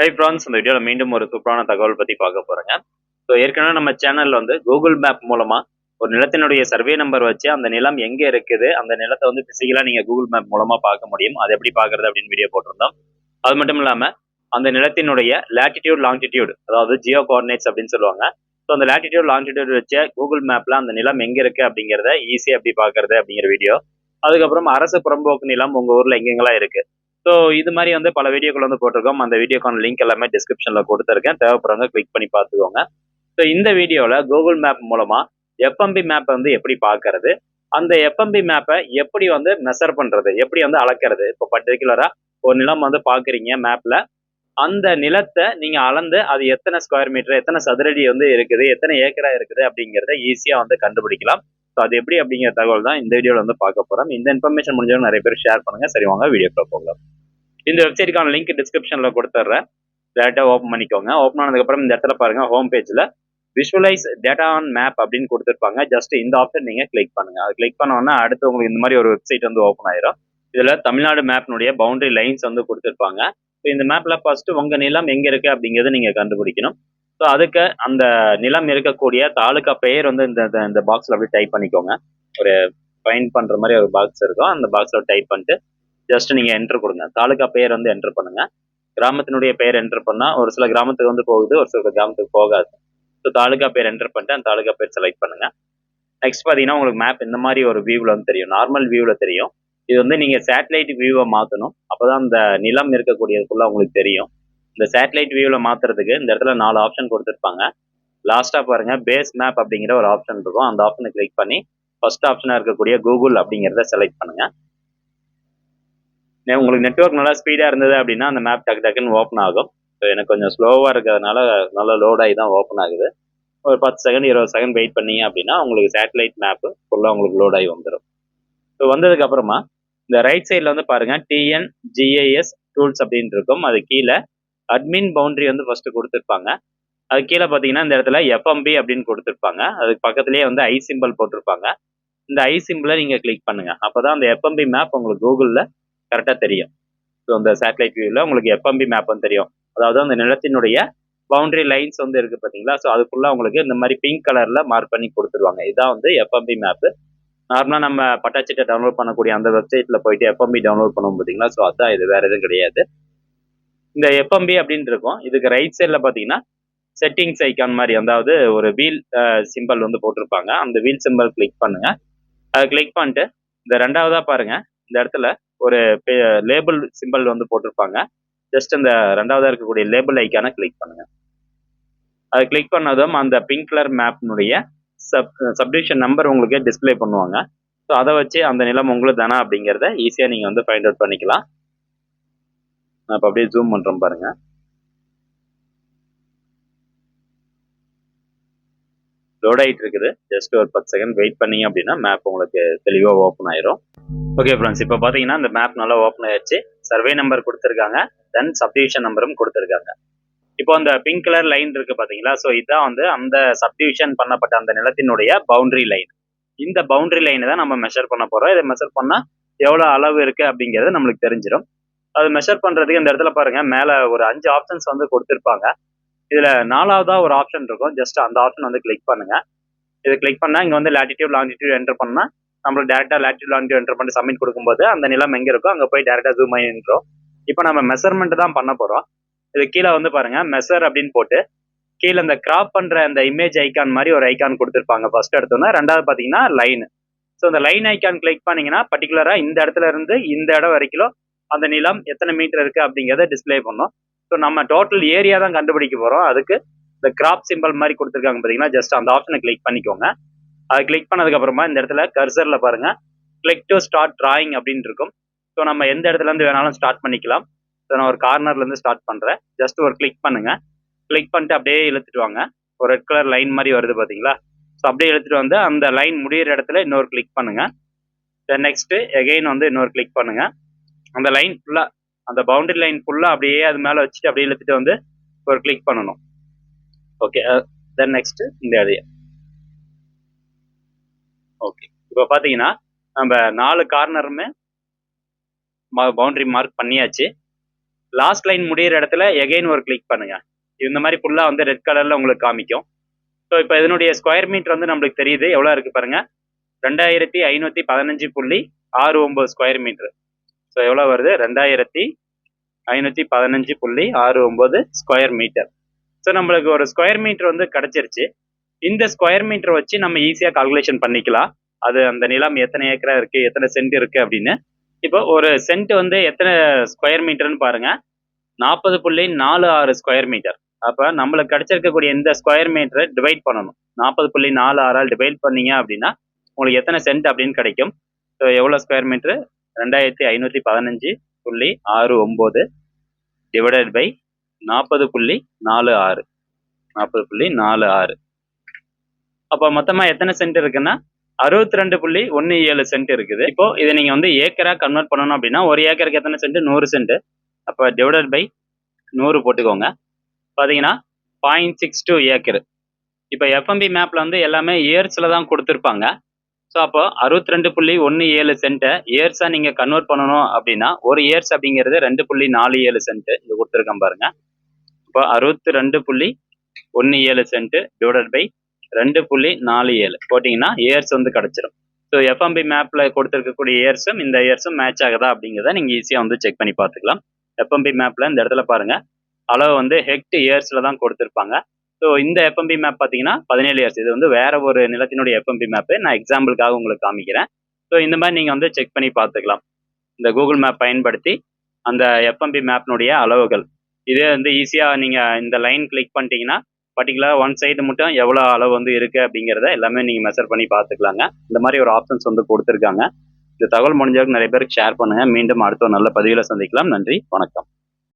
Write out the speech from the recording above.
High France இந்த வீடியோவில் மீண்டும் ஒரு சூப்பரான தகவல் பற்றி பார்க்க போகிறேங்க ஸோ ஏற்கனவே நம்ம சேனலில் வந்து கூகுள் மேப் மூலமாக ஒரு நிலத்தினுடைய சர்வே நம்பர் வச்சு அந்த நிலம் எங்கே இருக்குது அந்த நிலத்தை வந்து பிசிக்கலாக நீங்கள் கூகுள் மேப் மூலமாக பார்க்க முடியும். அது எப்படி பார்க்குறது அப்படின்னு வீடியோ போட்டிருந்தோம். அது மட்டும் இல்லாமல் அந்த நிலத்தினுடைய லேட்டிடியூட் லாங்கிடியூட் அதாவது ஜியோ கோஆர்டினேட்ஸ் அப்படின்னு சொல்லுவாங்க. ஸோ அந்த லேட்டிடியூட் லாங்கிடியூட் வச்சு கூகுள் மேப்பில் அந்த நிலம் எங்கே இருக்குது அப்படிங்கிறத ஈஸியாக எப்படி பார்க்குறது அப்படிங்கிற வீடியோ அதுக்கப்புறம் அரசு புறம்போக்கு நிலம் உங்கள் ஊரில் எங்கெங்கெல்லாம் இருக்குது ஸோ இது மாதிரி வந்து பல வீடியோக்கள் வந்து போட்டிருக்கோம். அந்த வீடியோக்கான லிங்க் எல்லாமே டிஸ்கிரிப்ஷனில் கொடுத்துருக்கேன். தேவைப்படுறவங்க கிளிக் பண்ணி பார்த்துக்கோங்க. ஸோ இந்த வீடியோவில் கூகுள் மேப் மூலமாக எஃப்எம்பி மேப்பை வந்து எப்படி பார்க்கறது? அந்த எஃப்எம்பி மேப்பை எப்படி வந்து மெசர் பண்ணுறது எப்படி வந்து அளக்கிறது? இப்போ பர்டிகுலராக ஒரு நிலம் வந்து பார்க்குறீங்க மேப்பில் அந்த நிலத்தை நீங்கள் அளந்து அது எத்தனை ஸ்கொயர் மீட்டர் எத்தனை சதுரடி வந்து இருக்குது எத்தனை ஏக்கரா இருக்குது அப்படிங்கிறத ஈஸியாக வந்து கண்டுபிடிக்கலாம். அது எப்படி அப்படிங்கிற தகவல் தான் இந்த வீடியோவில் வந்து பார்க்க போகிறோம் இந்த இன்ஃபர்மேஷன் முடிஞ்சவங்க நிறைய பேர் ஷேர் பண்ணுங்கள் சரி வாங்க வீடியோக்குள்ள போகலாம். இந்த வெப்சைட்டுக்கான லிங்க் டிஸ்கிரிப்ஷனில் கொடுத்துட்றேன். டேரெக்டாக ஓப்பன் பண்ணிக்கோங்க. ஓப்பன் ஆனதுக்கப்புறம் இந்த இடத்துல பாருங்கள் ஹோம் பேஜில் விஷுவலைஸ் டேட்டா ஆன் மேப் அப்படின்னு கொடுத்துருப்பாங்க. ஜஸ்ட் இந்த ஆப்ஷன் நீங்கள் கிளிக் பண்ணுங்கள் அது கிளிக் பண்ணோன்னா அடுத்து உங்களுக்கு இந்த மாதிரி ஒரு வெப்சைட் வந்து ஓப்பன் ஆயிரும். இதில் தமிழ்நாடு மேப்னுடைய பவுண்டரி லைன்ஸ் வந்து கொடுத்துருப்பாங்க. ஸோ இந்த மேப்பில் ஃபஸ்ட்டு உங்கள் நிலம் எங்கே இருக்குது அப்படிங்கிறத நீங்கள் கண்டுபிடிக்கணும். ஸோ அதுக்கு அந்த நிலம் இருக்கக்கூடிய தாலுக்கா பெயர் வந்து இந்த இந்த- இந்த பாக்ஸில் அப்படியே டைப் பண்ணிக்கோங்க. ஒரு ஃபைன் பண்ணுற மாதிரி ஒரு பாக்ஸ் இருக்கும். அந்த பாக்ஸில் டைப் பண்ணிட்டு ஜஸ்ட் நீங்கள் என்டர் கொடுங்க. தாலுக்கா பெயர் வந்து என்டர் பண்ணுங்க. கிராமத்தினுடைய பெயர் என்டர் பண்ணால் ஒரு சில கிராமத்துக்கு வந்து போகுது ஒரு சில கிராமத்துக்கு போகாது. ஸோ தாலுக்கா பேர் என்டர் பண்ணிட்டு அந்த தாலுக்கா பேர் செலக்ட் பண்ணுங்கள் நெக்ஸ்ட் பார்த்தீங்கன்னா உங்களுக்கு மேப் இந்த மாதிரி ஒரு வியூவில் வந்து தெரியும். நார்மல் வியூவில் தெரியும். இது வந்து நீங்கள் சேட்டலைட் வியூவை மாற்றணும் அப்போ தான் அந்த நிலம் இருக்கக்கூடியதுக்குள்ளே உங்களுக்கு தெரியும். இந்த சேட்டலைட் வியூவில் மாற்றுறதுக்கு இந்த இடத்துல நாலு ஆப்ஷன் கொடுத்துருப்பாங்க. லாஸ்ட்டாக பாருங்க பேஸ் மேப் அப்படிங்கிற ஒரு ஆப்ஷன் இருக்கும். அந்த ஆப்ஷனை கிளிக் பண்ணி ஃபர்ஸ்ட் ஆப்ஷனாக இருக்கக்கூடிய கூகுள் அப்படிங்கிறத செலக்ட் பண்ணுங்க. உங்களுக்கு நெட்வொர்க் நல்லா ஸ்பீடாக இருந்தது அப்படின்னா அந்த மேப் டக்கு டக்குன்னு ஓப்பன் ஆகும். ஸோ எனக்கு கொஞ்சம் ஸ்லோவாக இருக்கிறதுனால நல்லா லோடாகி தான் ஓப்பன் ஆகுது. ஒரு பத்து செகண்ட் இருபது செகண்ட் வெயிட் பண்ணீங்க அப்படின்னா உங்களுக்கு சேட்டலைட் மேப்பு ஃபுல்லாக உங்களுக்கு லோடாகி வந்துடும் ஸோ வந்ததுக்கு அப்புறமா இந்த ரைட் சைடில் வந்து பாருங்கள் டிஎன்ஜிஏஎஸ் டூல்ஸ் அப்படின்னு இருக்கும். அது கீழே அட்மின் பவுண்டரி வந்து ஃபஸ்ட்டு கொடுத்துருப்பாங்க. அது கீழே பார்த்தீங்கன்னா இந்த இடத்துல எஃப்எம்பி அப்படின்னு கொடுத்துருப்பாங்க. அதுக்கு பக்கத்துலேயே வந்து ஐ சிம்பிள் போட்டிருப்பாங்க. இந்த ஐ சிம்பிளை நீங்கள் கிளிக் பண்ணுங்க. அப்போ தான் அந்த எஃப்எம்பி மேப் உங்களுக்கு கூகுளில் கரெக்டாக தெரியும். ஸோ அந்த சேட்டலைட் வியூவில் உங்களுக்கு எஃப்எம்பி மேப் வந்து தெரியும். அதாவது அந்த நிலத்தினுடைய பவுண்டரி லைன்ஸ் வந்து இருக்குது பார்த்தீங்களா? ஸோ அதுக்குள்ளே உங்களுக்கு இந்த மாதிரி பிங்க் கலரில் மார்க் பண்ணி கொடுத்துருவாங்க. இதான் வந்து எஃப்எம்பி மேப்பு நார்மலாக நம்ம பட்டாச்சிட்டை டவுன்லோட் பண்ணக்கூடிய அந்த வெப்சைட்டில் போயிட்டு எஃப்எம்பி டவுன்லோட் பண்ணுவோம் பார்த்தீங்களா? ஸோ அதான் இது வேறு எதுவும் கிடையாது. இந்த எஃப்எம்பி அப்படின்னு இருக்கும். இதுக்கு ரைட் சைடில் பார்த்தீங்கன்னா செட்டிங்ஸ் ஐக்கான் மாதிரி அதாவது ஒரு வீல் சிம்பிள் வந்து போட்டிருப்பாங்க. அந்த வீல் சிம்பிள் கிளிக் பண்ணுங்க. அதை கிளிக் பண்ணிட்டு இந்த ரெண்டாவதாக பாருங்க. இந்த இடத்துல ஒரு லேபிள் சிம்பிள் வந்து போட்டிருப்பாங்க. ஜஸ்ட் இந்த ரெண்டாவதாக இருக்கக்கூடிய லேபிள் ஐக்கானை கிளிக் பண்ணுங்க. அது கிளிக் பண்ணதும் அந்த பிங்க் கலர் மேப்னுடைய சப் சப்டிவிஷன் நம்பர் உங்களுக்கு டிஸ்ப்ளே பண்ணுவாங்க. ஸோ அதை வச்சு அந்த நிலம் உங்களுக்கு தானா அப்படிங்கிறத ஈஸியாக நீங்கள் வந்து ஃபைண்ட் அவுட் பண்ணிக்கலாம். நான் இப்போ அப்படியே ஜூம் பண்ணுறேன் பாருங்க. லோட் ஆகிட்டு இருக்குது. ஜஸ்ட் ஒரு பத்து செகண்ட் வெயிட் பண்ணீங்க அப்படின்னா மேப் உங்களுக்கு தெளிவாக ஓப்பன் ஆயிரும். ஓகே ஃப்ரெண்ட்ஸ் இப்போ பார்த்தீங்கன்னா இந்த மேப் நல்லா ஓப்பன் ஆயிடுச்சு. சர்வே நம்பர் கொடுத்துருக்காங்க. தென் சப்டிவிஷன் நம்பரும் கொடுத்துருக்காங்க. இப்போ அந்த பிங்க் கலர் லைன் இருக்கு பார்த்தீங்களா ஸோ இதான் வந்து அந்த சப்டிவிஷன் பண்ணப்பட்ட அந்த நிலத்தினுடைய பவுண்டரி லைன் இந்த பவுண்டரி லைனை தான் நம்ம மெஷர் பண்ண போகிறோம் இதை மெஷர் பண்ணால் எவ்வளோ அளவு இருக்கு அப்படிங்கிறது நம்மளுக்கு தெரிஞ்சிடும் அது மெஷர் பண்ணுறதுக்கு இந்த இடத்துல பாருங்க மேலே ஒரு அஞ்சு ஆப்ஷன்ஸ் வந்து கொடுத்துருப்பாங்க. இதில் நாலாவதா ஒரு ஆப்ஷன் இருக்கும். ஜஸ்ட் அந்த ஆப்ஷன் வந்து கிளிக் பண்ணுங்க. இது கிளிக் பண்ணால் இங்கே வந்து லேட்டிடியூட் லாங்கிடியூட் என்டர் பண்ணால் நம்மளுக்கு டேரெக்டாக லேட்டிடியூட் லாங்கிடியூட் என்டர் பண்ணி சப்மிட் கொடுக்கும்போது அந்த நிலம் எங்கே இருக்கோ அங்கே போய் டேரெக்டாக ஜூம் ஆகி நின்றோம் இப்போ நம்ம மெஷர்மெண்ட் தான் பண்ண போகிறோம் இது கீழே வந்து பாருங்க மெஷர் அப்படின்னு போட்டு கீழே இந்த கிராப் பண்ற அந்த இமேஜ் ஐக்கான் மாதிரி ஒரு ஐக்கான் கொடுத்துருப்பாங்க. ஃபர்ஸ்ட் எடுத்தோன்னா ரெண்டாவது பார்த்தீங்கன்னா லைன் ஸோ அந்த லைன் ஐக்கான் கிளிக் பண்ணீங்கன்னா பர்டிகுலரா இந்த இடத்துல இருந்து இந்த இடம் வரைக்கும் அந்த நிலம் எத்தனை மீட்டர் இருக்கு அப்படிங்கிறத டிஸ்ப்ளே பண்ணும். ஸோ நம்ம டோட்டல் ஏரியா தான் கண்டுபிடிக்க போறோம். அதுக்கு இந்த கிராப் சிம்பிள் மாதிரி கொடுத்துருக்காங்க பார்த்தீங்கன்னா ஜஸ்ட் அந்த ஆப்ஷனை கிளிக் பண்ணிக்கோங்க. அதை கிளிக் பண்ணதுக்கு அப்புறமா இந்த இடத்துல கர்சரில் பாருங்க. கிளிக் டு ஸ்டார்ட் டிராயிங் அப்படின்னு இருக்கும். ஸோ நம்ம எந்த இடத்துல இருந்து வேணாலும் ஸ்டார்ட் பண்ணிக்கலாம். ஸோ நான் ஒரு கார்னர்லேருந்து ஸ்டார்ட் பண்ணுறேன் ஜஸ்ட் ஒரு கிளிக் பண்ணுங்க. கிளிக் பண்ணிட்டு அப்படியே இழுத்துட்டு வாங்க. ஒரு ரெட் கலர் லைன் மாதிரி வருது பார்த்தீங்களா ஸோ அப்படியே இழுத்துட்டு வந்து அந்த லைன் முடிகிற இடத்துல இன்னொரு கிளிக் பண்ணுங்க. தென் நெக்ஸ்ட்டு எகைன் வந்து இன்னொரு கிளிக் பண்ணுங்கள் அந்த லைன் ஃபுல்லா அந்த பவுண்டரி லைன் ஃபுல்லா அப்படியே அது மேல வச்சுட்டு அப்படியே இழுத்துட்டு வந்து ஒரு கிளிக் பண்ணணும். ஓகே தென் நெக்ஸ்ட் இந்த ஏரியா ஓகே இப்போ பாத்தீங்கன்னா நம்ம நாலு கார்னருமே பவுண்டரி மார்க் பண்ணியாச்சு. லாஸ்ட் லைன் முடியிற இடத்துல எகைன் ஒரு கிளிக் பண்ணுங்க. இந்த மாதிரி ஃபுல்லாக வந்து ரெட் கலரில் உங்களுக்கு காமிக்கும். ஸோ இப்போ இதனுடைய ஸ்கொயர் மீட்டர் வந்து நம்மளுக்கு தெரியுது. எவ்வளோ இருக்கு பாருங்க. ரெண்டாயிரத்தி ஐநூற்றி பதினஞ்சு புள்ளி ஆறு ஒம்பது ஸ்கொயர் மீட்டர் ஸோ எவ்வளோ வருது? ரெண்டாயிரத்தி ஐநூற்றி பதினஞ்சு புள்ளி ஆறு ஒம்பது ஸ்கொயர் மீட்டர் ஸோ நம்மளுக்கு ஒரு ஸ்கொயர் மீட்டர் வந்து கிடச்சிருச்சு. இந்த ஸ்கொயர் மீட்டர் வச்சு நம்ம ஈஸியாக கால்குலேஷன் பண்ணிக்கலாம். அது அந்த நிலம் எத்தனை ஏக்கரா இருக்கு? எத்தனை சென்ட் இருக்கு அப்படின்னு. இப்போ ஒரு சென்ட் வந்து எத்தனை ஸ்கொயர் மீட்டர்னு பாருங்க. நாற்பது புள்ளி நாலு ஆறு ஸ்கொயர் மீட்டர் அப்போ நம்மளுக்கு கிடைச்சிருக்கக்கூடிய இந்த ஸ்கொயர் மீட்டரை டிவைட் பண்ணணும். நாற்பது புள்ளி நாலு ஆறால் டிவைட் பண்ணீங்க அப்படின்னா உங்களுக்கு எத்தனை சென்ட் அப்படின்னு கிடைக்கும். ஸோ எவ்வளோ ஸ்கொயர் மீட்ரு ரெண்டாயிரத்தி ஐநூற்றி பதினஞ்சு புள்ளி ஆறு ஒம்பது டிவைடட் பை நாற்பது புள்ளி நாலு ஆறு. நாற்பது புள்ளி நாலு ஆறு. அப்போ மொத்தமாக எத்தனை சென்ட் இருக்குன்னா அறுபத்தி ரெண்டு புள்ளி ஒன்று ஏழு சென்ட் இருக்குது. இப்போ இதை நீங்கள் வந்து ஏக்கரா கன்வெர்ட் பண்ணணும் அப்படின்னா ஒரு ஏக்கருக்கு எத்தனை சென்ட் நூறு சென்ட் அப்போ டிவைடட் பை நூறு போட்டுக்கோங்க. பார்த்தீங்கன்னா பாயிண்ட் சிக்ஸ் டூ ஏக்கர் இப்போ எஃப்எம்பி மேப்பில் வந்து எல்லாமே இயர்ஸில் தான் கொடுத்துருப்பாங்க. ஸோ அப்போ அறுபத்தி ரெண்டு புள்ளி ஒன்று ஏழு சென்ட்டை இயர்ஸாக நீங்கள் கன்வெர்ட் பண்ணணும் அப்படின்னா ஒரு இயர்ஸ் அப்படிங்கிறது ரெண்டு புள்ளி நாலு ஏழு சென்ட்டு இங்கே கொடுத்துருக்கேன் பாருங்க. இப்போ அறுபத்தி ரெண்டு புள்ளி ஒன்று ஏழு சென்ட்டு டிவைடட் பை ரெண்டு புள்ளி நாலு ஏழு. போட்டிங்கன்னா இயர்ஸ் வந்து கிடச்சிரும். ஸோ எஃப்எம்பி மேப்பில் கொடுத்துருக்கக்கூடிய இயர்ஸும் இந்த இயர்ஸும் மேட்ச் ஆகுதா அப்படிங்கிறத நீங்கள் ஈஸியாக வந்து செக் பண்ணி பார்த்துக்கலாம். எஃப்எம்பி மேப்பில் இந்த இடத்துல பாருங்க. அளவு வந்து ஹெக்ட் இயர்ஸில் தான் கொடுத்துருப்பாங்க. ஸோ இந்த எஃப்எம்பி மேப் பார்த்தீங்கன்னா பதினேழு இயர்ஸ் இது வந்து வேற ஒரு நிலத்தினுடைய எஃப்எம்பி மேப்பு நான் எக்ஸாம்பிளுக்காக உங்களுக்கு காமிக்கிறேன். ஸோ இந்த மாதிரி நீங்கள் வந்து செக் பண்ணி பார்த்துக்கலாம். இந்த கூகுள் மேப் பயன்படுத்தி அந்த எஃப்எம்பி மேப்னுடைய அளவுகள். இதே வந்து ஈஸியாக நீங்கள் இந்த லைன் கிளிக் பண்ணிட்டீங்கன்னா பர்டிகுலராக ஒன் சைடு மட்டும் எவ்வளோ அளவு வந்து இருக்குது அப்படிங்கிறத எல்லாமே நீங்கள் மெஷர் பண்ணி பார்த்துக்கலாங்க. இந்த மாதிரி ஒரு ஆப்ஷன்ஸ் வந்து கொடுத்துருக்காங்க. இந்த தகவல் முடிஞ்சவருக்கு நிறைய பேருக்கு ஷேர் பண்ணுங்கள் மீண்டும் அடுத்த ஒரு நல்ல பதிவில் சந்திக்கலாம். நன்றி. வணக்கம்.